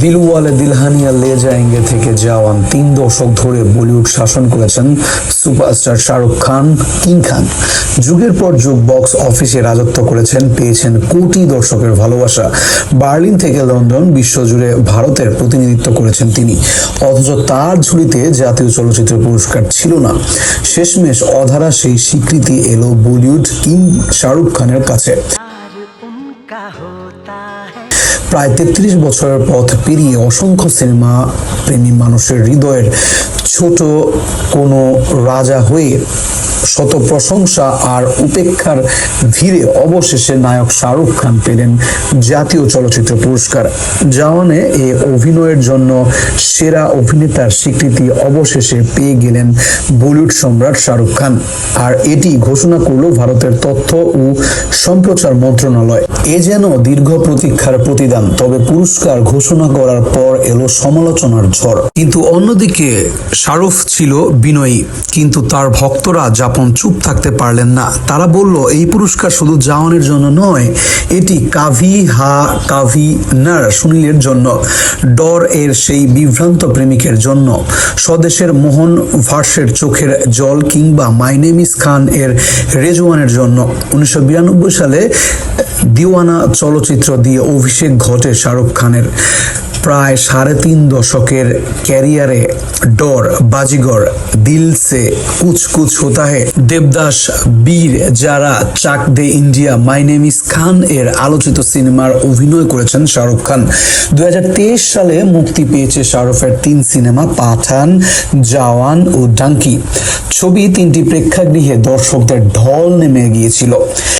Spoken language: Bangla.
দিলওয়ালে দিলহানিয়া লে যায়েঙ্গে থেকে জওয়ান তিন দশক ধরে বলিউড শাসন করেছেন সুপারস্টার শাহরুখ খান, কিং খান। যুগের পর যুগ বক্স অফিসে রাজত্ব করেছেন, পেয়েছেন কোটি দর্শকের ভালোবাসা। বার্লিন থেকে লন্ডন বিশ্বজুড়ে ভারতের প্রতিনিধিত্ব করেছেন তিনি। অথচ তার ঝুলিতে জাতীয় চলচ্চিত্র পুরস্কার ছিল না। শেষমেশ অধারা সেই স্বীকৃতি এলো বলিউড কিং শাহরুখ খানের কাছে। প্রায় তেত্রিশ বছরের পথ পেরিয়ে অসংখ্য সিনেমা প্রেমী মানুষের হৃদয়ের ছোট কোনো রাজা হয়ে শত প্রশংসা আর উপেক্ষার ধীরে অবশেষে নায়ক শাহরুখ খান পেলেন জাতীয় চলচ্চিত্র পুরস্কার। জওয়ানে এ অভিনয়ের জন্য সেরা অভিনেতার স্বীকৃতি অবশেষে পেয়ে গেলেন বলিউড সম্রাট শাহরুখ খান। আর এটি ঘোষণা করল ভারতের তথ্য ও সম্প্রচার মন্ত্রণালয়। এ যেন দীর্ঘ প্রতীক্ষার প্রতিদান, তবে পুরস্কার ঘোষণা করার পর এলো সমালোচনার ঝড়। কিন্তু অন্যদিকে শাহরুখ ছিল বিনয়ী, কিন্তু তার ভক্তরা যাপন চুপ থাকতে পারলেন না। তারা বলল, এই পুরস্কার শুধু জাওয়ানের জন্য নয়, এটি কাভি হা কাভি নার সুনীলের জন্য, ডর এর সেই বিভ্রান্ত প্রেমিকের জন্য। স্বদেশের মোহন ভার্সের চোখের জল কিংবা মাই নেম খান এর রেজওয়ানের জন্য। উনিশশো বিরানব্বই সালে দিওয়ানা চলচ্চিত্র দিয়ে অভিষেক ঘটে শাহরুখ খানের প্রায় সাড়ে তিন দশকের ক্যারিয়ারে ডর, বাজিগর দিল সে কুছ কুছ হোতা হে দেবদাস, বীর যারা চাক দে ইন্ডিয়া, মাই নেম ইস খান এর আলোচিত সিনেমার অভিনয় করেছেন শাহরুখ খান। দুই হাজার তেইশ সালে মুক্তি পেয়েছে শাহরুখের তিন সিনেমা, পাঠান, জাওয়ান ও ডাঙ্কি। ছবি তিনটি প্রেক্ষাগৃহে দর্শকদের ঢল নেমে গিয়েছিল।